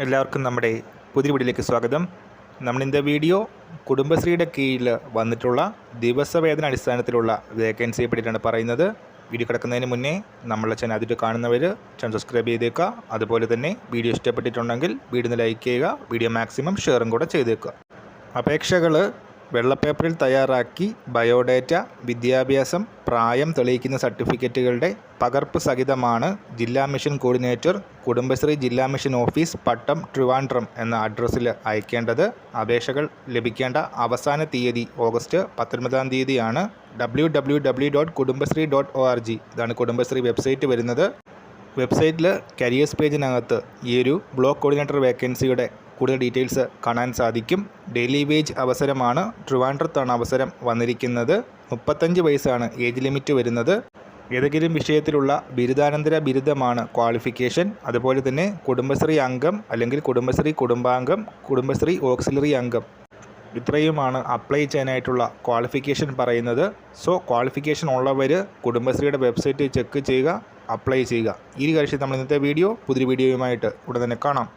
എല്ലാവർക്കും നമ്മുടെ പുതിയ വീഡിയോയിലേക്ക് സ്വാഗതം. നമ്മളിന്റെ വീഡിയോ കുടുംബശ്രീയുടെ കീഴിൽ വന്നിട്ടുള്ള ദിവസവേദന അടിസ്ഥാനത്തിലുള്ള വേക്കൻസിയെ പറ്റിയിട്ടാണ് പറയുന്നത്. വീഡിയോ കിടക്കുന്നതിന് മുന്നേ നമ്മളെ ചാനൽ ആദ്യമായിട്ട് കാണുന്നവർ ചാനൽ സബ്സ്ക്രൈബ് ചെയ്തേക്കുക. അതുപോലെ തന്നെ വീഡിയോ ഇഷ്ടപ്പെട്ടിട്ടുണ്ടെങ്കിൽ വീഡിയോ ലൈക്ക് ചെയ്യുക. വീഡിയോ മാക്സിമം ഷെയറും കൂടെ ചെയ്തേക്കുക. അപേക്ഷകൾ വെള്ളപ്പേപ്പറിൽ തയ്യാറാക്കി ബയോഡേറ്റ വിദ്യാഭ്യാസം പ്രായം തെളിയിക്കുന്ന സർട്ടിഫിക്കറ്റുകളുടെ പകർപ്പ് സഹിതമാണ് ജില്ലാ മിഷൻ കോർഡിനേറ്റർ കുടുംബശ്രീ ജില്ലാ മിഷൻ ഓഫീസ് പട്ടം ട്രിവാൻഡ്രം എന്ന അഡ്രസ്സിൽ അയക്കേണ്ടത്. അപേക്ഷകൾ ലഭിക്കേണ്ട അവസാന തീയതി ഓഗസ്റ്റ് പത്തൊൻപതാം തീയതിയാണ്. W W W dot Kudumbashree dot O R G ഇതാണ് കുടുംബശ്രീ വെബ്സൈറ്റ് വരുന്നത്. വെബ്സൈറ്റിൽ കരിയേഴ്സ് പേജിനകത്ത് ഈ ഒരു ബ്ലോക്ക് കോർഡിനേറ്റർ വേക്കൻസിയുടെ കൂടുതൽ ഡീറ്റെയിൽസ് കാണാൻ സാധിക്കും. ഡെയിലി വേജ് അവസരമാണ്. ട്രിവാൻഡ്രത്താണ് അവസരം വന്നിരിക്കുന്നത്. മുപ്പത്തഞ്ച് വയസ്സാണ് ഏജ് ലിമിറ്റ് വരുന്നത്. ഏതെങ്കിലും വിഷയത്തിലുള്ള ബിരുദാനന്തര ബിരുദമാണ് ക്വാളിഫിക്കേഷൻ. അതുപോലെ തന്നെ കുടുംബശ്രീ അംഗം അല്ലെങ്കിൽ കുടുംബശ്രീ കുടുംബാംഗം കുടുംബശ്രീ ഓക്സിലറി അംഗം. ഇത്രയുമാണ് അപ്ലൈ ചെയ്യാനായിട്ടുള്ള ക്വാളിഫിക്കേഷൻ പറയുന്നത്. സോ ക്വാളിഫിക്കേഷൻ ഉള്ളവർ കുടുംബശ്രീയുടെ വെബ്സൈറ്റ് ചെക്ക് ചെയ്യുക അപ്ലൈ ചെയ്യുക. ഈ കാര്യം നമ്മൾ ഇന്നത്തെ വീഡിയോ പുതിയ വീഡിയോയുമായിട്ട് ഉടൻ തന്നെ കാണാം.